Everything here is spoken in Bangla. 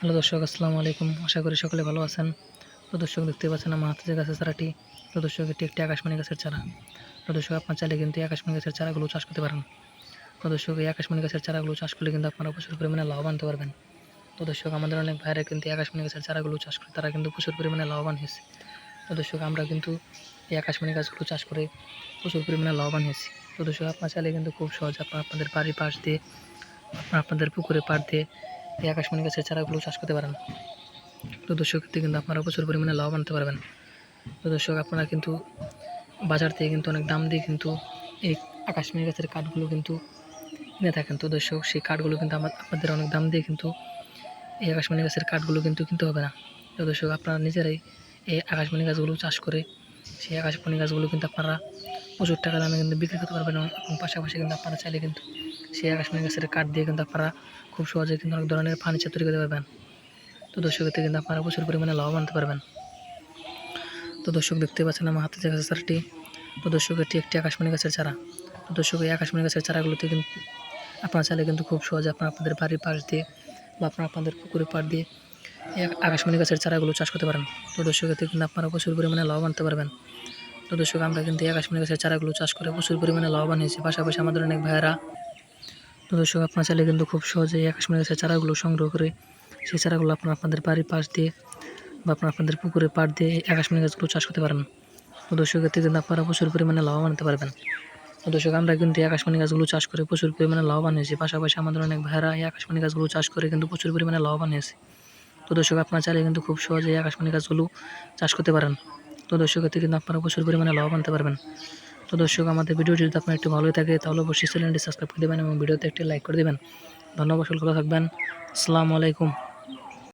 হ্যালো দর্শক, আসসালামু আলাইকুম। আশা করি সকলে ভালো আছেন। তো দর্শক দেখতে পাচ্ছেন আমার হাতে যে গাছের চারাটি, তো দর্শক, এটি একটি আকাশমণি গাছের চারা। তো দর্শক, আপনার চাইলে কিন্তু এই আকাশমণি গাছের চারাগুলো চাষ করতে পারেন। তো দর্শক, এই আকাশমণি গাছের চারাগুলো চাষ করলে কিন্তু আপনারা প্রচুর পরিমাণে লাভবান হতে পারবেন। তো দর্শক, আমাদের অনেক ভাইরা কিন্তু এই আকাশমণি গাছের চারাগুলো চাষ করে, তারা কিন্তু প্রচুর পরিমাণে লাভবান হয়েছে। তো দর্শক, আমরা কিন্তু এই আকাশমণি গাছগুলো চাষ করে প্রচুর পরিমাণে লাভবান হয়েছি। তো দর্শক, আপনার চাইলে কিন্তু খুব সহজ আপনার আপনাদের বাড়ির পাশ দিয়ে, আপনার আপনাদের পুকুরে পাড় দিয়ে এই আকাশমণি গাছের চারাগুলো চাষ করতে পারেন তো দর্শক কিন্তু আপনারা প্রচুর পরিমাণে লাভ আনতে পারবেন। তো দর্শক, আপনারা কিন্তু বাজার থেকে কিন্তু অনেক দাম দিয়ে কিন্তু এই আকাশমণি গাছের কাঠগুলো কিন্তু কিনে থাকেন। তো দর্শক, সেই কাঠগুলো কিন্তু আমার আপনাদের অনেক দাম দিয়ে কিন্তু এই আকাশমণি গাছের কাঠগুলো কিন্তু কিনতে হবে না। তো দর্শক, আপনারা নিজেরাই এই আকাশমণি গাছগুলো চাষ করে সেই আকাশমণি গাছগুলো কিন্তু আপনারা প্রচুর টাকা দামে কিন্তু বিক্রি করতে পারবেন এবং পাশাপাশি কিন্তু আপনারা চাইলে কিন্তু সেই আকাশমণি গাছের কাঠ দিয়ে কিন্তু আপনারা খুব সহজে কিন্তু অনেক ধরনের ফার্নিচার তৈরি করতে পারবেন। তো দর্শক এতে কিন্তু আপনারা প্রচুর পরিমাণে লাভ আনতে পারবেন। তো দর্শক দেখতে পাচ্ছেন আমার হাতে যে গাছের চারাটি। তো দর্শক, এটি একটি আকাশমণি গাছের চারা। তো দর্শক, এই আকাশমণি গাছের চারাগুলোতে কিন্তু আপনারা চাইলে কিন্তু খুব সহজে আপনারা আপনাদের বাড়ির পাশ দিয়ে বা আপনারা আপনাদের পুকুরের পাড় দিয়ে আকাশমণি গাছের চারাগুলো চাষ করতে পারেন। তো দর্শক, এতে কিন্তু আপনারা প্রচুর পরিমাণে লাভ আনতে পারবেন। তো দর্শক, আমরা কিন্তু এই আকাশমণি গাছের চারাগুলো চাষ করে প্রচুর পরিমাণে লাভবান হয়েছি। পাশাপাশি আমাদের অনেক ভাইয়েরা তো দর্শক, আপনার চাইলে কিন্তু খুব সহজেই আকাশমণি গাছের চারাগুলো সংগ্রহ করে সেই চারাগুলো আপনার আপনাদের বাড়ির পাশ দিয়ে বা আপনার আপনাদের পুকুরে পাড় দিয়ে আকাশমণি গাছগুলো চাষ করতে পারেন। তো দর্শক, এতে কিন্তু আপনারা প্রচুর পরিমাণে লাভবান হতে পারবেন। তো দর্শক, আমরা কিন্তু আকাশমণি গাছগুলো চাষ করে প্রচুর পরিমাণে লাভবান হয়েছি। পাশাপাশি আমাদের অনেক ভাইয়েরা এই আকাশমণি গাছগুলো চাষ করে কিন্তু প্রচুর পরিমাণে লাভবান হয়েছে। তো দর্শক, আপনার চাইলে কিন্তু খুব সহজেই আকাশমণি গাছগুলো চাষ করতে পারেন। তো দর্শক, এতে কিন্তু আপনারা প্রচুর পরিমাণে লাভ আনতে পারবেন। তো দর্শক, আমাদের ভিডিও যদি আপনার একটু ভালোই থাকে, তাহলে অবশ্যই চ্যানেলটি সাবস্ক্রাইব করে দেবেন এবং ভিডিওতে একটি লাইক করে দেবেন। ধন্যবাদ, সকল থাকবেন। আসসালামু আলাইকুম।